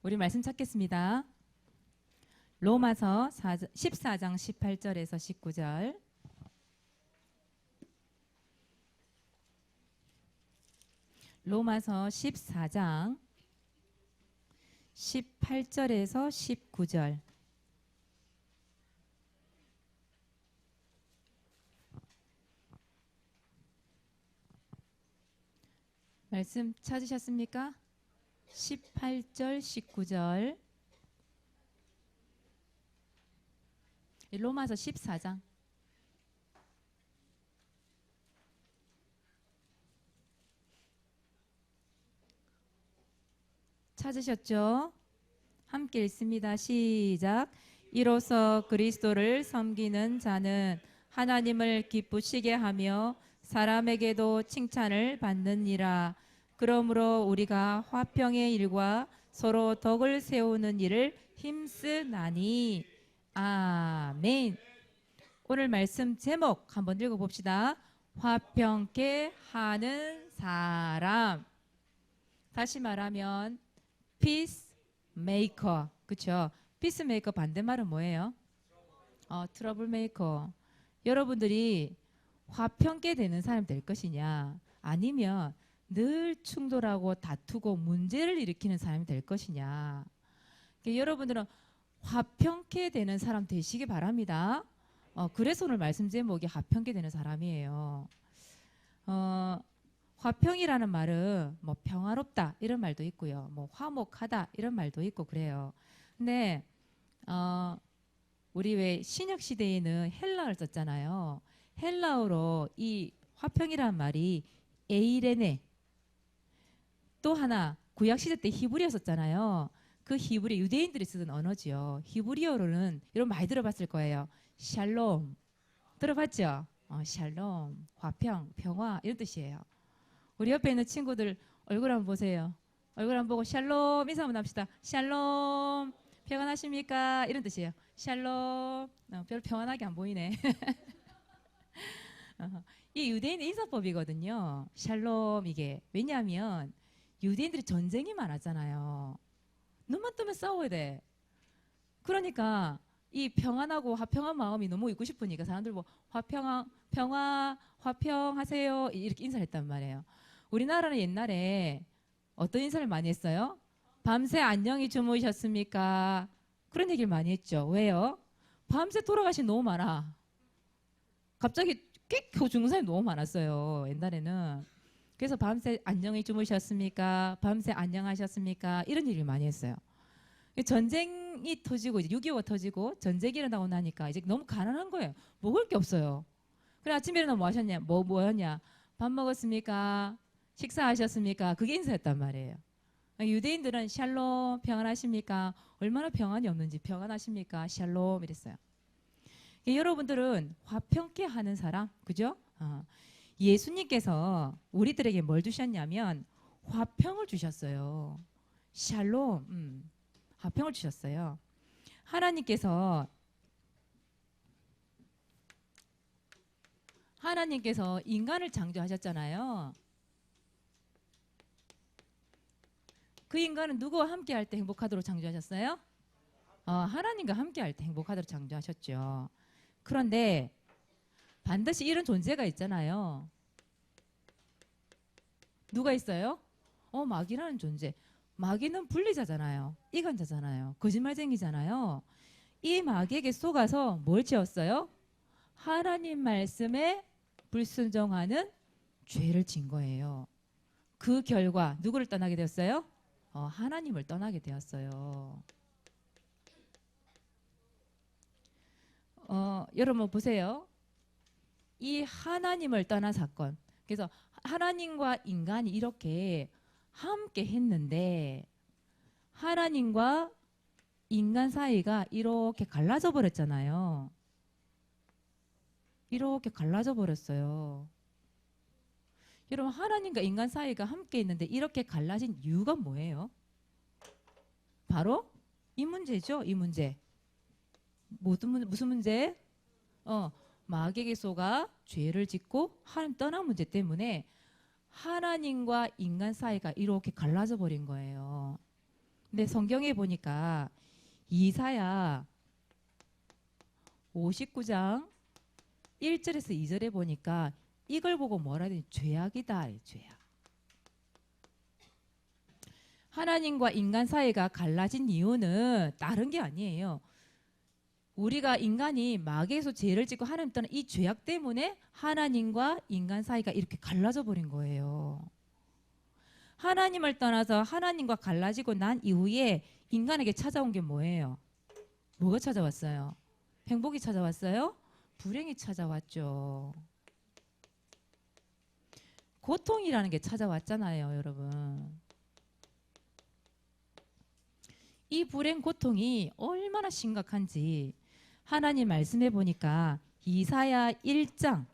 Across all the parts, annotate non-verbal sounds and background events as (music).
우리 말씀 찾겠습니다. 로마서 14장 18절에서 19절. 로마서 14장 18절에서 19절. 말씀 찾으셨습니까? 18절, 19절. 로마서 14장. 찾으셨죠? 함께 읽습니다. 시작. 이로써 그리스도를 섬기는 자는 하나님을 기쁘시게 하며 사람에게도 칭찬을 받느니라. 그러므로 우리가 화평의 일과 서로 덕을 세우는 일을 힘쓰나니. 아멘. 오늘 말씀 제목 한번 읽어봅시다. 화평케 하는 사람. 다시 말하면 peace maker. 그쵸? peace maker 반대말은 뭐예요? 어, 트러블 메이커. 여러분들이 화평케 되는 사람 될 것이냐? 아니면 늘 충돌하고 다투고 문제를 일으키는 사람이 될 것이냐? 그러니까 여러분들은 화평케 되는 사람 되시기 바랍니다. 어, 그래서 오늘 말씀 제목이 화평케 되는 사람이에요. 어, 화평이라는 말은 뭐 평화롭다 이런 말도 있고요. 뭐 화목하다 이런 말도 있고 그래요. 근데 어, 우리 왜 신약 시대에는 헬라어를 썼잖아요. 헬라어로 이 화평이라는 말이 에이레네 또 하나 구약 시대 때 히브리어 썼잖아요. 그 히브리 유대인들이 쓰던 언어지요. 히브리어로는 이런 많이 들어봤을 거예요. 샬롬 들어봤죠? 어, 샬롬, 화평, 평화 이런 뜻이에요. 우리 옆에 있는 친구들 얼굴 한번 보세요. 얼굴 한번 보고 샬롬 인사 한번 합시다. 샬롬 평안하십니까? 이런 뜻이에요. 샬롬 어, 별로 평안하게 안 보이네. (laughs) 어, 이 유대인의 인사법이거든요. 샬롬 이게 왜냐하면 유대인들이 전쟁이 많았잖아요. 눈만 뜨면 싸워야 돼. 그러니까 이 평안하고 화평한 마음이 너무 있고 싶으니까 사람들 뭐 화평 평화 화평하세요 이렇게 인사를 했단 말이에요. 우리나라는 옛날에 어떤 인사를 많이 했어요? 밤새 안녕히 주무셨습니까? 그런 얘기를 많이 했죠. 왜요? 밤새 돌아가신 너무 많아. 갑자기 죽는 사람이 너무 많았어요. 옛날에는. 그래서 밤새 안녕히 주무셨습니까? 밤새 안녕하셨습니까? 이런 얘기를 많이 했어요. 전쟁이 터지고 이제 6.25 터지고 전쟁이 일어나고 나니까 이제 너무 가난한 거예요. 먹을 게 없어요. 그래 아침에 일어나 뭐 하셨냐? 뭐 뭐였냐? 밥 먹었습니까? 식사하셨습니까? 그게 인사였단 말이에요. 유대인들은 샬롬 평안하십니까? 얼마나 평안이 없는지 평안하십니까? 샬롬 이랬어요. 여러분들은 화평케 하는 사람, 그죠? 어. 예수님께서 우리들에게 뭘 주셨냐면 화평을 주셨어요. 샬롬, 음, 화평을 주셨어요. 하나님께서 하나님께서 인간을 창조하셨잖아요. 그 인간은 누구와 함께 할 때 행복하도록 창조하셨어요? 어, 하나님과 함께 할 때 행복하도록 창조하셨죠. 그런데 반드시 이런 존재가 있잖아요. 누가 있어요? 어, 마귀라는 존재. 마귀는 분리자잖아요. 이간자잖아요. 거짓말쟁이잖아요. 이 마귀에게 속아서 뭘 지었어요? 하나님 말씀에 불순종하는 죄를 진 거예요. 그 결과 누구를 떠나게 되었어요? 어, 하나님을 떠나게 되었어요. 어, 여러분 보세요. 이 하나님을 떠난 사건. 그래서 하나님과 인간이 이렇게 함께 했는데 하나님과 인간 사이가 이렇게 갈라져 버렸잖아요. 이렇게 갈라져 버렸어요. 여러분 하나님과 인간 사이가 함께 있는데 이렇게 갈라진 이유가 뭐예요? 바로 이 문제죠. 이 문제. 무슨, 문제? 어, 속아 죄를 짓고 하나님 떠난 문제 때문에 하나님과 인간 사이가 이렇게 갈라져 버린 거예요. 근데 성경에 보니까 이사야 59장 1절에서 2절에 보니까 이걸 보고 뭐라 되지? 죄악이다. 이 죄악. 하나님과 인간 사이가 갈라진 이유는 다른 게 아니에요. 우리가 인간이 마귀에서 죄를 짓고 하나님 떠난 이 죄악 때문에 하나님과 인간 사이가 이렇게 갈라져 버린 거예요. 하나님을 떠나서 하나님과 갈라지고 난 이후에 인간에게 찾아온 게 뭐예요? 뭐가 찾아왔어요? 행복이 찾아왔어요? 불행이 찾아왔죠. 고통이라는 게 찾아왔잖아요, 여러분. 이 불행 고통이 얼마나 심각한지 하나님 말씀해 보니까 이사야 1장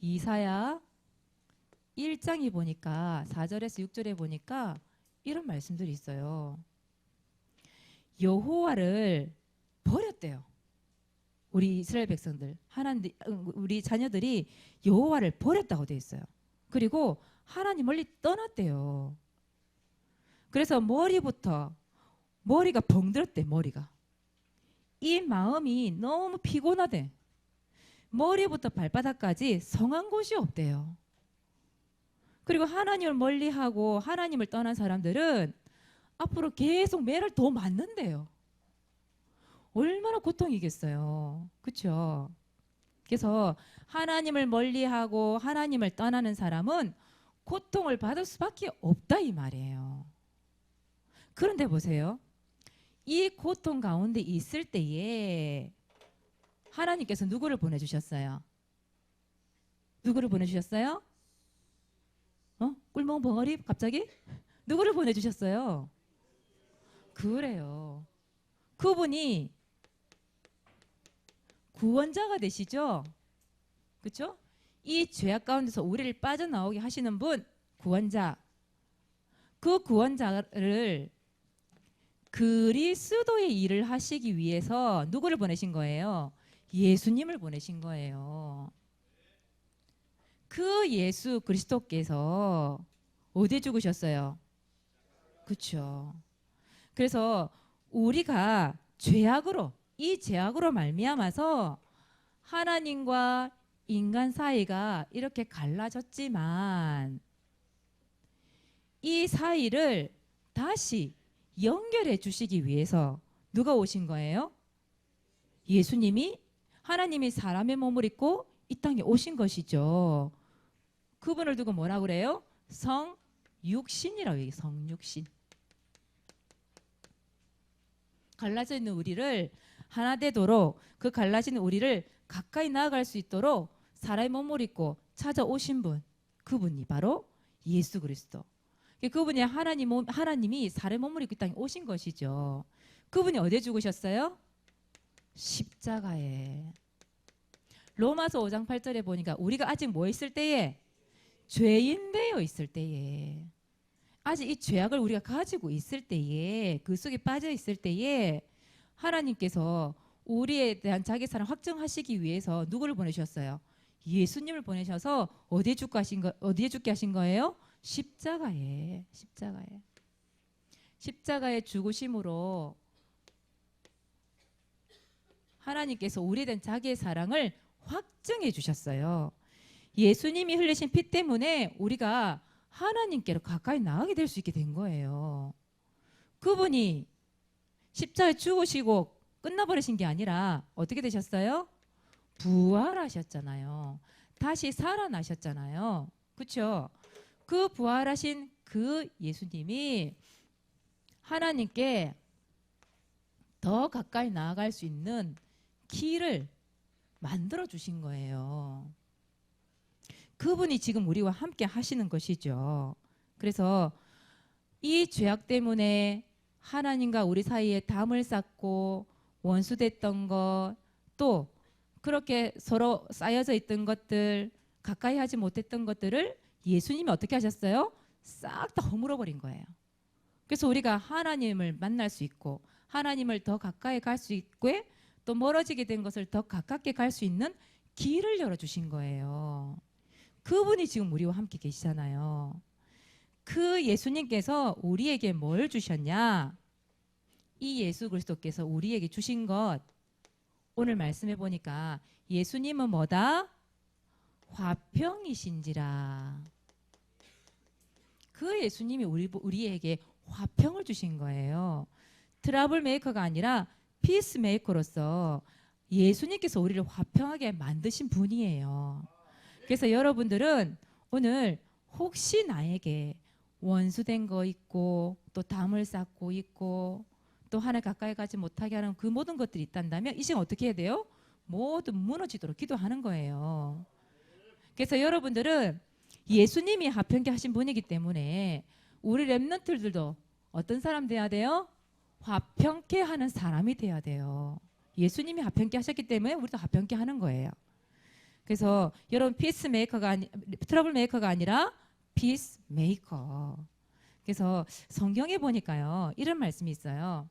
이사야 1장이 보니까 4절에서 6절에 보니까 이런 말씀들이 있어요. 여호와를 버렸대요. 우리 이스라엘 백성들 하나님 우리 자녀들이 여호와를 버렸다고 돼 있어요. 그리고 하나님 멀리 떠났대요. 그래서 머리부터 머리가 벙들었대 머리가 이 마음이 너무 피곤하대. 머리부터 발바닥까지 성한 곳이 없대요. 그리고 하나님을 멀리하고 하나님을 떠난 사람들은 앞으로 계속 매를 더 맞는데요. 얼마나 고통이겠어요. 그렇죠 그래서 하나님을 멀리하고 하나님을 떠나는 사람은 고통을 받을 수밖에 없다 이 말이에요. 그런데 보세요 이 고통 가운데 있을 때에 하나님께서 누구를 보내주셨어요? 누구를 보내주셨어요? 어? 꿀멍 벙어리 갑자기? 누구를 보내주셨어요? 그래요. 그분이 구원자가 되시죠? 그렇죠? 이 죄악 가운데서 우리를 빠져나오게 하시는 분 구원자. 그 구원자를 그리스도의 일을 하시기 위해서 누구를 보내신 거예요? 예수님을 보내신 거예요. 그 예수 그리스도께서 어디에 죽으셨어요? 그렇죠. 그래서 우리가 죄악으로 이 죄악으로 말미암아서 하나님과 인간 사이가 이렇게 갈라졌지만 이 사이를 다시 연결해 주시기 위해서 누가 오신 거예요? 예수님이 하나님이 사람의 몸을 입고 이 땅에 오신 것이죠. 그분을 두고 뭐라 그래요? 성육신이라고 해요. 성육신. 갈라져 있는 우리를 하나 되도록 그 갈라지는 우리를 가까이 나아갈 수 있도록 사람의 몸을 입고 찾아오신 분 그분이 바로 예수 그리스도. 그분이 하나님 몸, 하나님이 사람의 몸을 입고 이 땅에 오신 것이죠. 그분이 어디에 죽으셨어요? 십자가에. 로마서 5장 8절에 보니까 우리가 아직 뭐 있을 때에 죄인 되어 있을 때에 아직 이 죄악을 우리가 가지고 있을 때에 그 속에 빠져 있을 때에 하나님께서 우리에 대한 자기 사랑 확정하시기 위해서 누구를 보내셨어요? 예수님을 보내셔서 어디에 죽게 하신 거 어디에 죽게 하신 거예요? 십자가에 십자가에 십자가의 죽으심으로 하나님께서 대한 자기의 사랑을 확증해 주셨어요. 예수님이 흘리신 피 때문에 우리가 하나님께로 가까이 나가게 될 수 있게 된 거예요. 그분이 십자가에 죽으시고 끝나버리신 게 아니라 어떻게 되셨어요? 부활하셨잖아요. 다시 살아나셨잖아요. 그렇죠? 그 부활하신 그 예수님이 하나님께 더 가까이 나아갈 수 있는 길을 만들어 주신 거예요. 그분이 지금 우리와 함께 하시는 것이죠. 그래서 이 죄악 때문에 하나님과 우리 사이에 담을 쌓고 원수됐던 것, 또 그렇게 서로 쌓여져 있던 것들, 가까이 하지 못했던 것들을 예수님이 어떻게 하셨어요? 싹 다 허물어 버린 거예요. 그래서 우리가 하나님을 만날 수 있고 하나님을 더 가까이 갈 수 있고 또 멀어지게 된 것을 더 가깝게 갈 수 있는 길을 열어 주신 거예요. 그분이 지금 우리와 함께 계시잖아요. 그 예수님께서 우리에게 뭘 주셨냐? 이 예수 그리스도께서 우리에게 주신 것 오늘 말씀해 보니까 예수님은 뭐다? 화평이신지라. 그 예수님이 우리 우리에게 화평을 주신 거예요. 트러블 메이커가 아니라 피스 메이커로서 예수님께서 우리를 화평하게 만드신 분이에요. 그래서 여러분들은 오늘 혹시 나에게 원수된 거 있고 또 담을 쌓고 있고 또 하나 가까이 가지 못하게 하는 그 모든 것들이 있단다면 이 시간 어떻게 해야 돼요? 모두 무너지도록 기도하는 거예요. 그래서 여러분들은 예수님이 화평케 하신 분이기 때문에 우리 랩런트들도 어떤 사람 돼야 돼요? 화평케 하는 사람이 돼야 돼요. 예수님이 화평케 하셨기 때문에 우리도 화평케 하는 거예요. 그래서 여러분 피스 메이커가 아니 트러블 메이커가 아니라 피스 메이커. 그래서 성경에 보니까요. 이런 말씀이 있어요.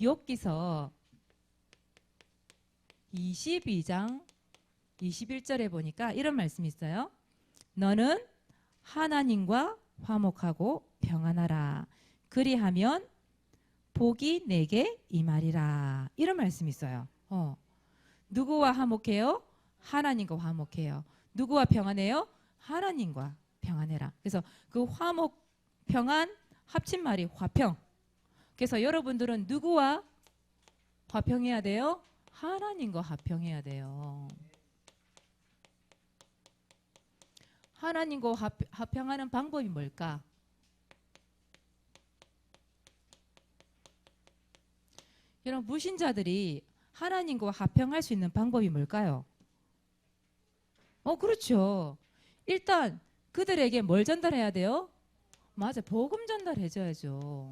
욥기서 22장 21절에 보니까 이런 말씀이 있어요. 너는 하나님과 화목하고 평안하라. 그리하면 복이 내게 임하리라. 이런 말씀이 있어요. 어. 누구와 화목해요? 하나님과 화목해요. 누구와 평안해요? 하나님과 평안해라. 그래서 그 화목 평안 합친 말이 화평. 그래서 여러분들은 누구와 화평해야 돼요? 하나님과 화평해야 돼요. 하나님과 화- 화평하는 방법이 뭘까? 여러분 무신자들이 하나님과 화평할 수 있는 방법이 뭘까요? 어 그렇죠. 일단 그들에게 뭘 전달해야 돼요? 맞아, 복음 전달해줘야죠.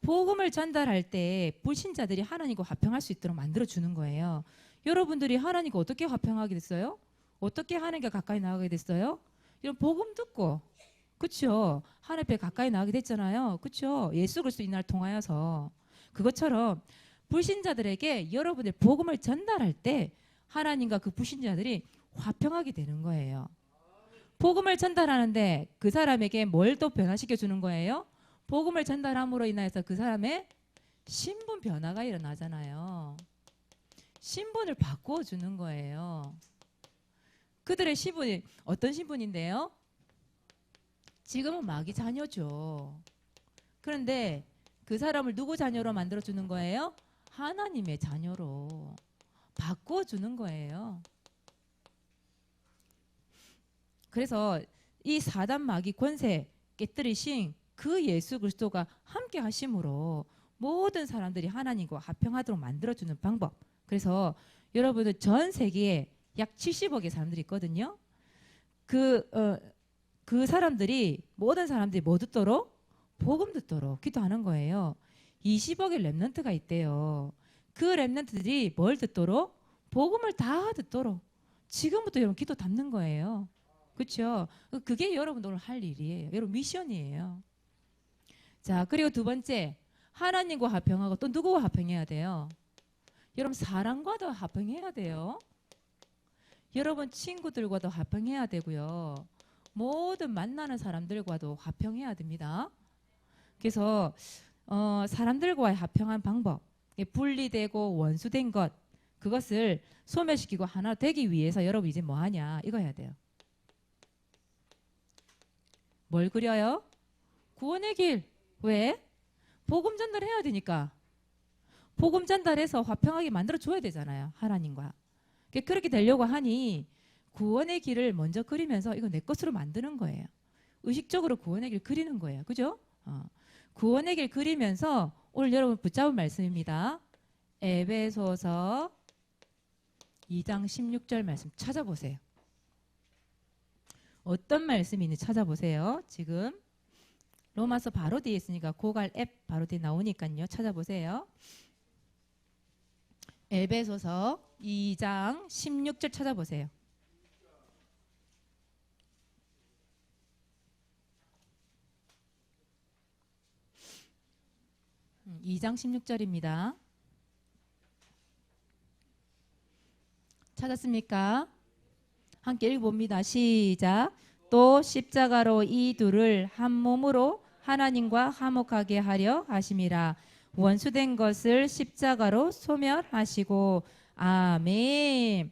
복음을 전달할 때 불신자들이 하나님과 화평할 수 있도록 만들어 주는 거예요. 여러분들이 하나님과 어떻게 화평하게 됐어요? 어떻게 하나님과 가까이 나가게 됐어요? 이런 복음 듣고 그렇죠. 하나님 앞에 가까이 나가게 됐잖아요. 그렇죠. 예수 그리스도 이날 통하여서 그것처럼 불신자들에게 여러분의 복음을 전달할 때 하나님과 그 불신자들이 화평하게 되는 거예요. 복음을 전달하는데 그 사람에게 뭘 또 변화시켜 주는 거예요? 복음을 전달함으로 인하여서 그 사람의 신분 변화가 일어나잖아요. 신분을 바꾸어 주는 거예요. 그들의 신분이 어떤 신분인데요? 지금은 마귀 자녀죠. 그런데 그 사람을 누구 자녀로 만들어 주는 거예요? 하나님의 자녀로 바꾸어 주는 거예요. 그래서 이 사단 마귀 권세 깨뜨리신 그 예수 그리스도가 함께 하심으로 모든 사람들이 하나님과 화평하도록 만들어 주는 방법. 그래서 여러분들 전 세계에 약 70억의 사람들이 있거든요. 그, 어, 그 사람들이 모든 사람들이 뭐 듣도록 복음 듣도록 기도하는 거예요. 20억의 랩런트가 있대요. 그 랩런트들이 뭘 듣도록 복음을 다 듣도록 지금부터 여러분 기도 담는 거예요. 그렇죠? 그게 여러분 오늘 할 일이에요. 여러분 미션이에요. 자, 그리고 두 번째 하나님과 화평하고 또 누구와 화평해야 돼요? 여러분 사람과도 화평해야 돼요. 여러분 친구들과도 화평해야 되고요. 모든 만나는 사람들과도 화평해야 됩니다. 그래서 어, 사람들과의 화평한 방법, 이게 분리되고 원수된 것 그것을 소멸시키고 하나 되기 위해서 여러분 이제 뭐 하냐 이거 해야 돼요. 뭘 그려요? 구원의 길. 왜? 복음 전달해야 되니까. 복음 전달해서 화평하게 만들어 줘야 되잖아요. 하나님과. 그렇게 되려고 하니 구원의 길을 먼저 그리면서 이거 내 것으로 만드는 거예요. 의식적으로 구원의 길 그리는 거예요. 그죠? 어. 구원의 길 그리면서 오늘 여러분 붙잡은 말씀입니다. 에베소서 2장 16절 말씀 찾아보세요. 어떤 말씀이 있는지 찾아보세요. 지금 로마서 바로 뒤에 있으니까 고갈 앱 바로 뒤에 나오니까요. 찾아보세요. 에베소서 2장 16절 찾아보세요. 음, 2장 16절입니다. 찾았습니까? 함께 읽어봅니다. 시작. 또 십자가로 이 둘을 한 몸으로 하나님과 화목하게 하려 하심이라. 원수된 것을 십자가로 소멸하시고 아멘.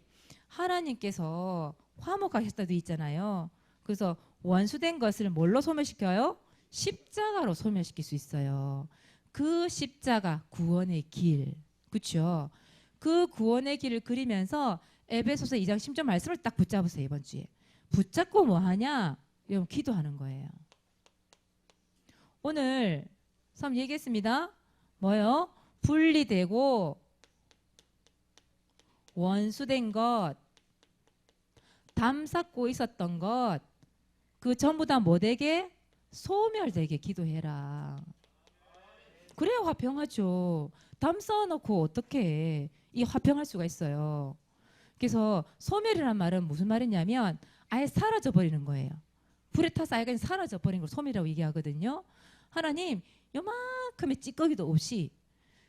하나님께서 화목하셨다도 있잖아요. 그래서 원수된 것을 뭘로 소멸시켜요? 십자가로 소멸시킬 수 있어요. 그 십자가 구원의 길. 그렇죠? 그 구원의 길을 그리면서 에베소서 2장 10절 말씀을 딱 붙잡으세요, 이번 주에. 붙잡고 뭐 하냐? 여러분 기도하는 거예요. 오늘 선 얘기했습니다. 뭐요? 분리되고 원수된 것, 담쌓고 있었던 것, 그 전부 다 뭐되게 소멸되게 기도해라. 그래야 화평하죠. 담 쌓아놓고 어떻게 이 화평할 수가 있어요. 그래서 소멸이란 말은 무슨 말이냐면 아예 사라져 버리는 거예요. 불에 타서 아예 사라져 버린 걸 소멸이라고 얘기하거든요. 하나님 요만큼의 찌꺼기도 없이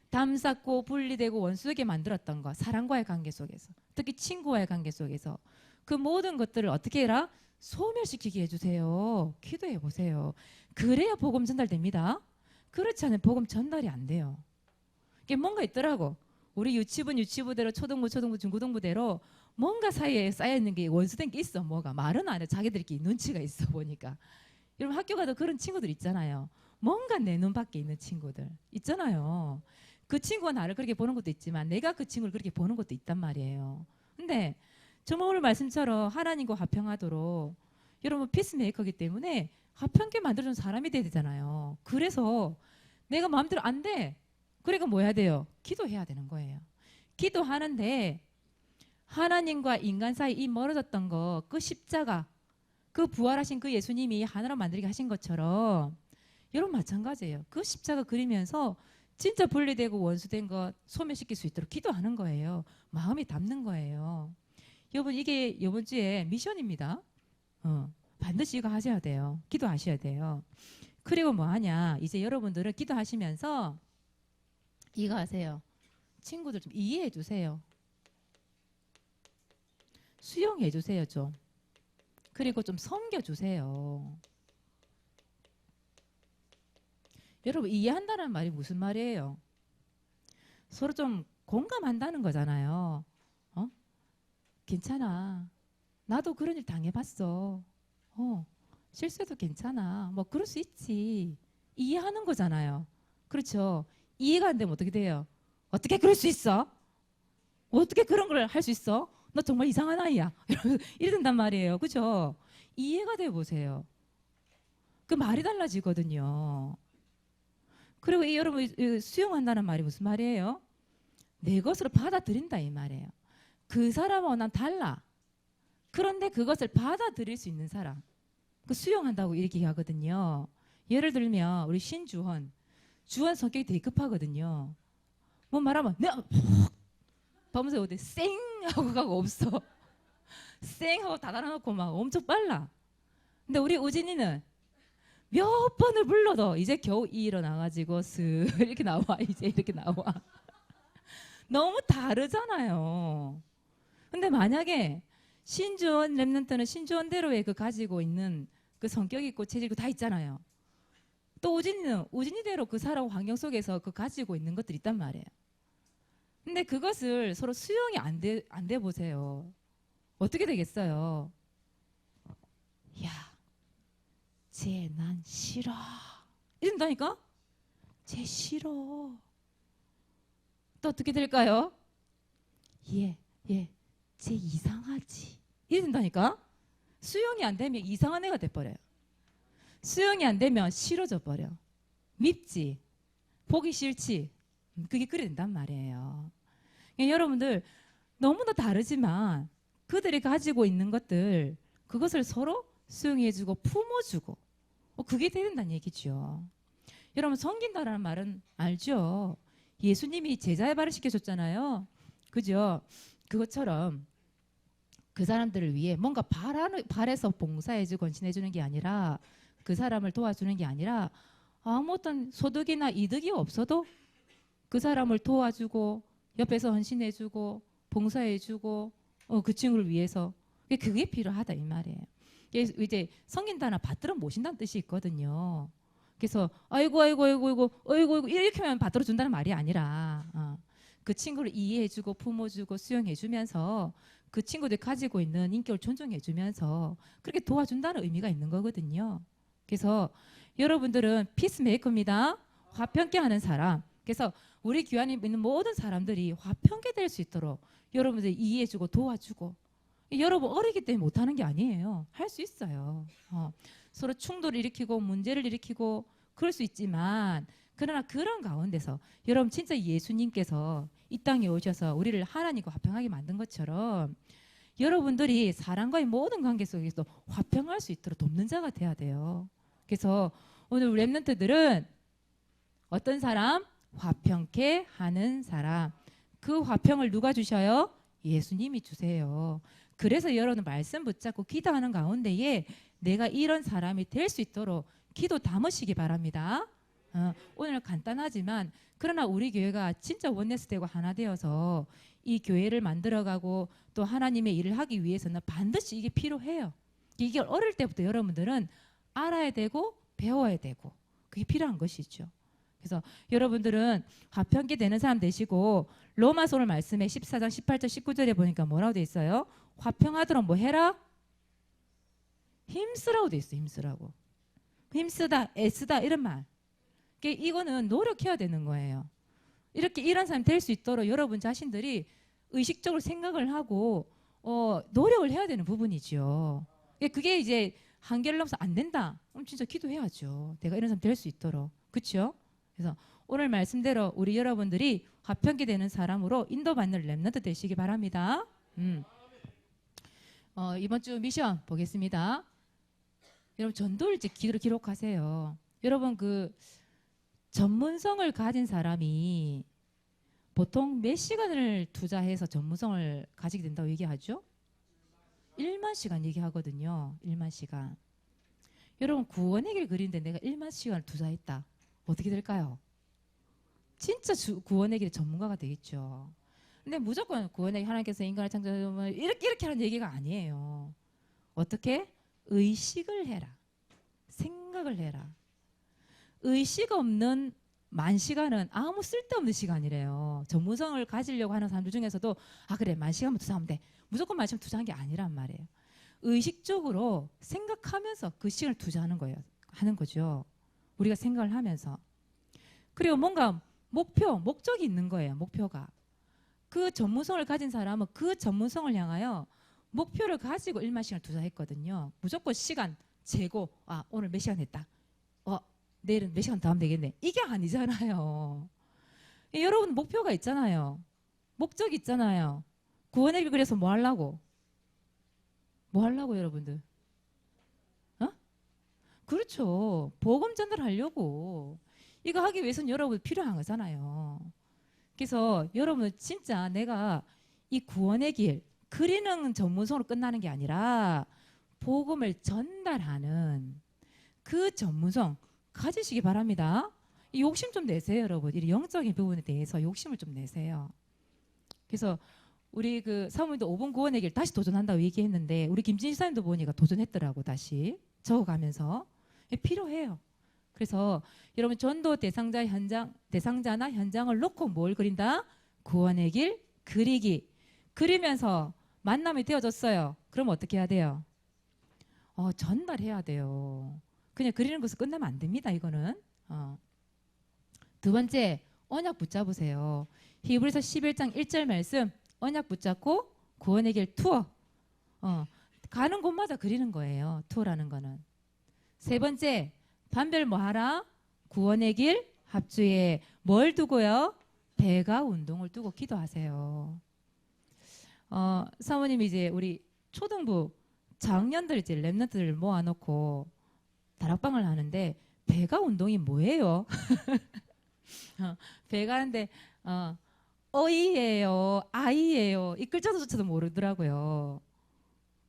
담쌓고 분리되고 원수에게 만들었던 것 사랑과의 관계 속에서 특히 친구와의 관계 속에서 그 모든 것들을 어떻게 해라? 소멸시키게 해주세요. 기도해 보세요. 그래야 복음 전달됩니다. 그렇지 않으면 복음 전달이 안 돼요. 이게 뭔가 있더라고. 우리 유치부는 유치부대로 초등부 초등부 중고등부대로 뭔가 사이에 쌓여있는 게 원수된 게 있어. 뭐가. 말은 안 해. 자기들끼리 눈치가 있어 보니까. 여러분 학교 가도 그런 친구들 있잖아요 뭔가 내 눈 밖에 있는 친구들 있잖아요. 그 친구가 나를 그렇게 보는 것도 있지만 내가 그 친구를 그렇게 보는 것도 있단 말이에요. 근데 정말 오늘 말씀처럼 하나님과 화평하도록 여러분 피스메이커이기 때문에 화평케 만들어준 사람이 돼야 되잖아요. 그래서 내가 마음대로 안 돼. 그러니까 뭐 해야 돼요? 기도해야 되는 거예요. 기도하는데 하나님과 인간 사이 이 멀어졌던 거 그 십자가 그 부활하신 그 예수님이 하나로 만들게 하신 것처럼 여러분 마찬가지예요. 그 십자가 그리면서 진짜 분리되고 원수된 것 소멸시킬 수 있도록 기도하는 거예요. 마음이 담는 거예요. 여러분 이게 이번 주에 미션입니다. 어, 반드시 이거 하셔야 돼요. 기도하셔야 돼요. 그리고 뭐 하냐? 이제 여러분들은 기도하시면서 이거 하세요. 친구들 좀 이해해 주세요. 수용해 주세요 좀. 그리고 좀 섬겨 주세요. 여러분 이해한다는 말이 무슨 말이에요? 서로 좀 공감한다는 거잖아요. 어? 괜찮아. 나도 그런 일 당해봤어. 어, 실수해도 괜찮아. 뭐 그럴 수 있지. 이해하는 거잖아요. 그렇죠. 이해가 안 되면 어떻게 돼요? 어떻게 그럴 수 있어? 어떻게 그런 걸 할 수 있어? 너 정말 이상한 아이야. (laughs) 이러든단 말이에요. 그죠? 이해가 돼 보세요. 그 말이 달라지거든요. 그리고 이 여러분 이 수용한다는 말이 무슨 말이에요? 내 것으로 받아들인다 이 말이에요. 그 사람하고 난 달라. 그런데 그것을 받아들일 수 있는 사람. 그 수용한다고 이렇게 하거든요. 예를 들면 우리 신주헌. 주헌 성격이 되게 급하거든요. 뭐 말하면 내가 범세 어디 쌩 하고 가고 없어. (laughs) 쌩 하고 다 달아놓고 막 엄청 빨라. 근데 우리 우진이는 몇 번을 불러도 이제 겨우 일어나가지고 슥 (laughs) 이렇게 나와 이제 이렇게 나와. (laughs) 너무 다르잖아요. 근데 만약에 신주원 랩런트는 신주원대로의 그 가지고 있는 그 성격 있고 체질 다 있잖아요. 또 우진이는 우진이대로 그 살아온 환경 속에서 그 가지고 있는 것들이 있단 말이에요. 근데 그것을 서로 수용이 안 돼 안 돼 보세요. 어떻게 되겠어요? 야 쟤 난 싫어. 이런다니까? 쟤 싫어. 또 어떻게 될까요? 예, 예, 쟤 이상하지. 이런다니까? 수용이 안 되면 이상한 애가 돼버려요. 수용이 안 되면 싫어져 버려. 밉지. 보기 싫지. 음, 그게 그래 된단 말이에요. 그러니까 여러분들 너무나 다르지만 그들이 가지고 있는 것들 그것을 서로 수용해주고 품어주고 어, 그게 된다는 얘기죠. 여러분 섬긴다라는 말은 알죠. 예수님이 제자의 발을 시켜줬잖아요. 그죠? 그것처럼 그 사람들을 위해 뭔가 바라는, 발에서 봉사해주고 건신해주는 게 아니라 그 사람을 도와주는 게 아니라 아무 어떤 소득이나 이득이 없어도 그 사람을 도와주고 옆에서 헌신해주고 봉사해주고 어, 그 친구를 위해서 그게 필요하다 이 말이에요. 그래서 이제 성긴다나 받들어 모신다는 뜻이 있거든요. 그래서 아이고 아이고 아이고 아이고 아이고 이렇게 하면 받들어 준다는 말이 아니라 어, 그 친구를 이해해주고 품어주고 수용해주면서 그 친구들이 가지고 있는 인격을 존중해주면서 그렇게 도와준다는 의미가 있는 거거든요. 그래서 여러분들은 피스메이커입니다. 화평케 하는 사람. 그래서 우리 교환에 있는 모든 사람들이 화평케 될 수 있도록 여러분들 이해해주고 도와주고 여러분 어리기 때문에 못하는 게 아니에요. 할 수 있어요. 어, 서로 충돌을 일으키고 문제를 일으키고 그럴 수 있지만 그러나 그런 가운데서 여러분 진짜 예수님께서 이 땅에 오셔서 우리를 하나님과 화평하게 만든 것처럼 여러분들이 사람과의 모든 관계 속에서 화평할 수 있도록 돕는 자가 돼야 돼요. 그래서 오늘 랩런트들은 어떤 사람? 화평케 하는 사람. 그 화평을 누가 주셔요? 예수님이 주세요. 그래서 여러분 말씀 붙잡고 기도하는 가운데에 내가 이런 사람이 될 수 있도록 기도 담으시기 바랍니다. 어, 오늘 간단하지만 그러나 우리 교회가 진짜 원네스 되고 하나 되어서 이 교회를 만들어가고 또 하나님의 일을 하기 위해서는 반드시 이게 필요해요. 이게 어릴 때부터 여러분들은 알아야 되고 배워야 되고 그게 필요한 것이죠. 그래서 여러분들은 화평케 되는 사람 되시고 로마서를 말씀에 14장 18절 19절에 보니까 뭐라고 돼 있어요? 화평하도록 뭐 해라? 힘쓰라고 돼 있어. 힘쓰라고. 힘쓰다, 애쓰다 이런 말. 그러니까 이거는 노력해야 되는 거예요. 이렇게 이런 사람이 될 수 있도록 여러분 자신들이 의식적으로 생각을 하고 어, 노력을 해야 되는 부분이죠. 그러니까 그게 이제 한계를 넘어서 안 된다. 그럼 진짜 기도해야죠. 내가 이런 사람 될 수 있도록. 그렇죠? 그래서 오늘 말씀대로 우리 여러분들이 화평케 되는 사람으로 인도받는 랩너드 되시기 바랍니다. 음. 어, 이번 주 미션 보겠습니다. 여러분 전도일지 기도를 기록하세요. 여러분 그 전문성을 가진 사람이 보통 몇 시간을 투자해서 전문성을 가지게 된다고 얘기하죠? 1만 시간 얘기하거든요. 1만 시간. 여러분 구원의 길 그리는데 내가 1만 시간을 투자했다. 어떻게 될까요? 진짜 주, 구원의 길의 전문가가 되겠죠. 근데 무조건 구원의 길 하나님께서 인간을 창조하면 이렇게 이렇게 하는 얘기가 아니에요. 어떻게? 의식을 해라. 생각을 해라. 의식 없는 만 시간은 아무 쓸데없는 시간이래요. 전문성을 가지려고 하는 사람들 중에서도 아 그래 만 시간만 투자하면 돼. 무조건 만 시간 투자한 게 아니란 말이에요. 의식적으로 생각하면서 그 시간을 투자하는 거예요. 하는 거죠. 우리가 생각을 하면서 그리고 뭔가 목표, 목적이 있는 거예요. 목표가 그 전문성을 가진 사람은 그 전문성을 향하여 목표를 가지고 일만 시간을 투자했거든요. 무조건 시간 재고 아 오늘 몇 시간 했다. 어 내일은 몇 시간 더 하면 되겠네. 이게 아니잖아요. 예, 여러분 목표가 있잖아요. 목적 있잖아요. 구원의 길 그래서 뭐 하려고? 뭐 하려고 여러분들? 어? 그렇죠. 복음 전달 하려고. 이거 하기 위해서는 여러분 필요한 거잖아요. 그래서 여러분 진짜 내가 이 구원의 길 그리는 전문성으로 끝나는 게 아니라 복음을 전달하는 그 전문성 가지시기 바랍니다. 이 욕심 좀 내세요, 여러분. 이 영적인 부분에 대해서 욕심을 좀 내세요. 그래서 우리 그 사모님도 5분 구원의 길 다시 도전한다고 얘기했는데 우리 김진희 사님도 보니까 도전했더라고 다시 적어가면서 필요해요. 그래서 여러분 전도 대상자 현장 대상자나 현장을 놓고 뭘 그린다? 구원의 길 그리기 그리면서 만남이 되어졌어요. 그럼 어떻게 해야 돼요? 어, 전달해야 돼요. 그냥 그리는 것을 끝나면 안 됩니다. 이거는 어. 두 번째 언약 붙잡으세요. 히브리서 11장 1절 말씀 언약 붙잡고 구원의 길 투어 어, 가는 곳마다 그리는 거예요. 투어라는 거는 세 번째 반별 뭐하라 구원의 길 합주에 뭘 두고요? 배가 운동을 두고 기도하세요. 어, 사모님이 이제 우리 초등부 작년들 이제 랩런트를 모아놓고 다락방을 하는데 배가 운동이 뭐예요? (laughs) 어, 배가 하는데 어, 어이예요, 아이예요. 이 글자조차도 모르더라고요.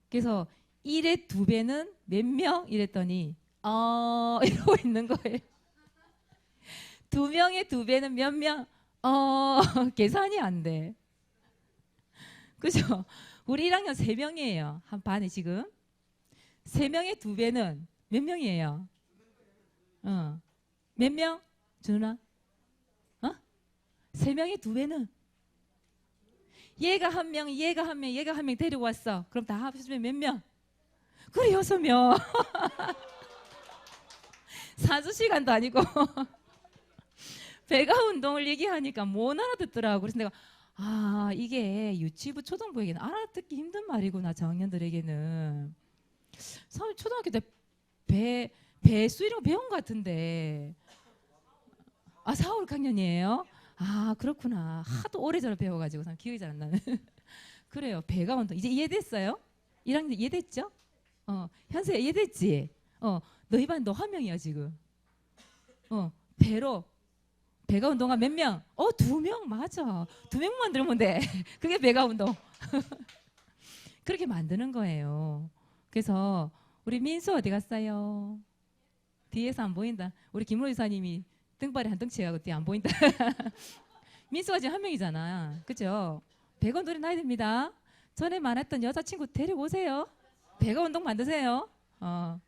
그래서 1의 두 배는 몇 명? 이랬더니 어 (laughs) 이러고 있는 거예요. 두 명의 두 배는 몇 명? 어 (laughs) 계산이 안 돼. 그죠? 우리 1학년 3명이에요. 한 반에 지금. 3명의 2배는 몇 명이에요? 어. 몇 명? 준아? 어? 3명의 2배는 얘가 한 명, 얘가 한 명, 얘가 한 명 데리고 왔어. 그럼 다 합치면 몇 명? 그래 여섯 명. (laughs) 사주 시간도 아니고 (laughs) 배가 운동을 얘기하니까 못 알아듣더라고. 그래서 내가 아 이게 유치부 초등부에게는 알아듣기 힘든 말이구나 저학년들에게는. 사실 초등학교 때 배 배수 이런 거 배운 것 같은데 아 4, 5, 6학년이에요? 아 그렇구나 하도 오래전에 배워가지고 참 기억이 잘 안 나는 (laughs) 그래요 배가 운동 이제 이해됐어요? 1학년 이해됐죠? 어 현수야 이해됐지? 어 너희 반 너 한 명이야 지금. 어 배로. 배가 운동화 몇 명? 어 두 명? 맞아. 두 명만 들으면 돼. (laughs) 그게 배가 운동. (laughs) 그렇게 만드는 거예요. 그래서 우리 민수 어디 갔어요? 뒤에서 안 보인다. 우리 김로 이사님이 등발이 한 덩치 해가고 뒤에 안 보인다. (laughs) 민수가 지금 한 명이잖아. 그죠? 배가 운동이 나야 됩니다. 전에 말했던 여자친구 데리고 오세요. 배가 운동 만드세요. 어.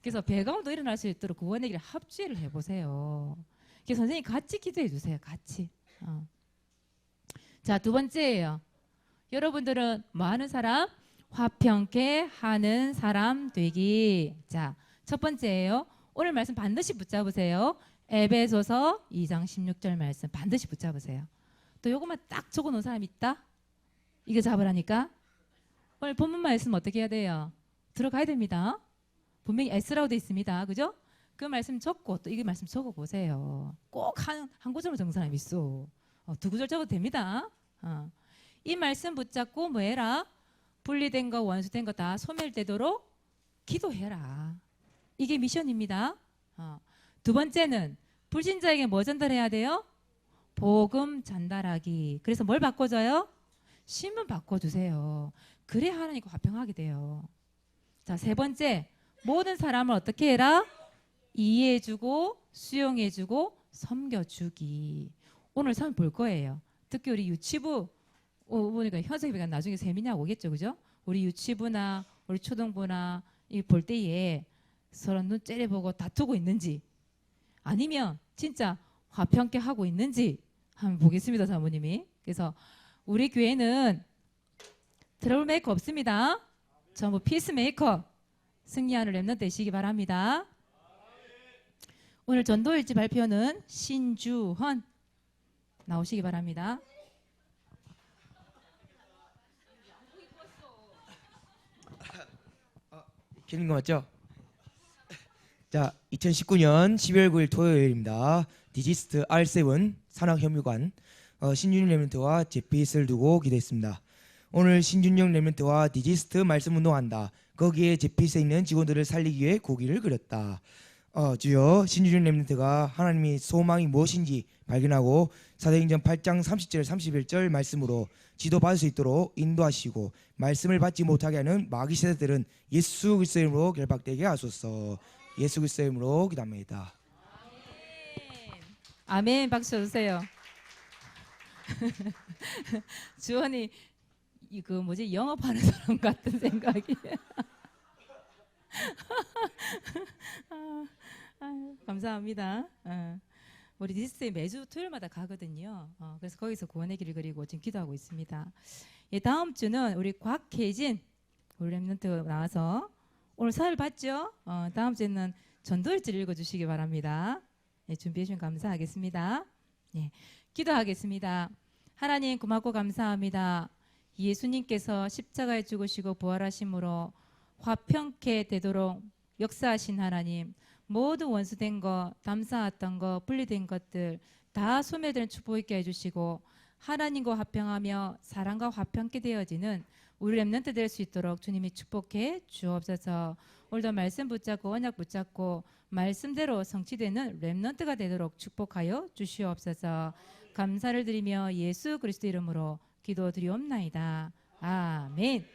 그래서 배가 운동 일어날 수 있도록 구원에게 합주를 해보세요 그래서 선생님 같이 기도해 주세요 같이 어. 자 두 번째예요 여러분들은 뭐 하는 사람? 화평케 하는 사람 되기 자 첫 번째예요 오늘 말씀 반드시 붙잡으세요 에베소서 2장 16절 말씀 반드시 붙잡으세요 또 요것만 딱 적어 놓은 사람 있다? 이거 잡으라니까 오늘 본문 말씀 어떻게 해야 돼요? 들어가야 됩니다. 분명히 S라고 돼 있습니다. 그죠? 그 말씀 적고 또 이게 말씀 적어 보세요. 꼭 한 한 구절로 적은 사람 있어. 어, 두 구절 적어도 됩니다. 어. 이 말씀 붙잡고 뭐 해라? 분리된 거 원수된 거 다 소멸되도록 기도해라. 이게 미션입니다. 어. 두 번째는 불신자에게 뭐 전달해야 돼요? 복음 전달하기. 그래서 뭘 바꿔줘요? 신문 바꿔주세요. 그래 하나님과 화평하게 돼요. 자, 세 번째. 모든 사람을 어떻게 해라? 이해해주고, 수용해주고, 섬겨주기. 오늘 선볼 거예요. 특히 우리 유치부, 어, 보니까 현석이가 나중에 세미나 오겠죠, 그죠? 우리 유치부나, 우리 초등부나, 이 볼 때에 서로 눈 째려보고 다투고 있는지, 아니면 진짜 화평케 하고 있는지 한번 보겠습니다, 사모님이. 그래서 우리 교회는 트러블 메이커 없습니다. 전부 피스메이커 승리하는 랩넌 되시기 바랍니다. 오늘 전도일지 발표는 신주헌 나오시기 바랍니다. 키는 거 맞죠? 자, 2019년 12월 9일 토요일입니다. 디지스트 R7 산학협의관 어, 신준영 레멘트와 제피스를 두고 기도했습니다. 오늘 신준영 레멘트와 디지스트 말씀 운동한다. 거기에 제피스에 있는 직원들을 살리기 위해 고기를 그렸다. 어, 주여 신준영 레멘트가 하나님의 소망이 무엇인지 발견하고 사도행전 8장 30절 31절 말씀으로 지도받을 수 있도록 인도하시고 말씀을 받지 못하게 하는 마귀 세대들은 예수 그리스도 이름으로 결박되게 하소서. 예수 그리스도 이름으로 기도합니다. 아멘 박수 주세요. (laughs) 주원이 이그 뭐지 영업하는 사람 (laughs) 같은 생각이. (laughs) 아, 아유, 감사합니다. 어. 우리 디스트에 매주 토요일마다 가거든요. 어, 그래서 거기서 구원의 길을 그리고 지금 기도하고 있습니다. 예, 다음 주는 우리 곽혜진 우리 랩런트 나와서 오늘 사회를 봤죠? 어, 다음 주에는 전도일지를 읽어주시기 바랍니다. 예, 준비해 주시면 감사하겠습니다. 예, 기도하겠습니다. 하나님 고맙고 감사합니다. 예수님께서 십자가에 죽으시고 부활하심으로 화평케 되도록 역사하신 하나님 모든 원수된 거, 담사왔던 거, 분리된 것들 다 소멸되는 축복 있게 해주시고 하나님과 화평하며 사랑과 화평케 되어지는 우리 랩런트 될 수 있도록 주님이 축복해 주옵소서. 오늘도 말씀 붙잡고 언약 붙잡고 말씀대로 성취되는 랩런트가 되도록 축복하여 주시옵소서. 감사를 드리며 예수 그리스도 이름으로 기도드리옵나이다. 아멘.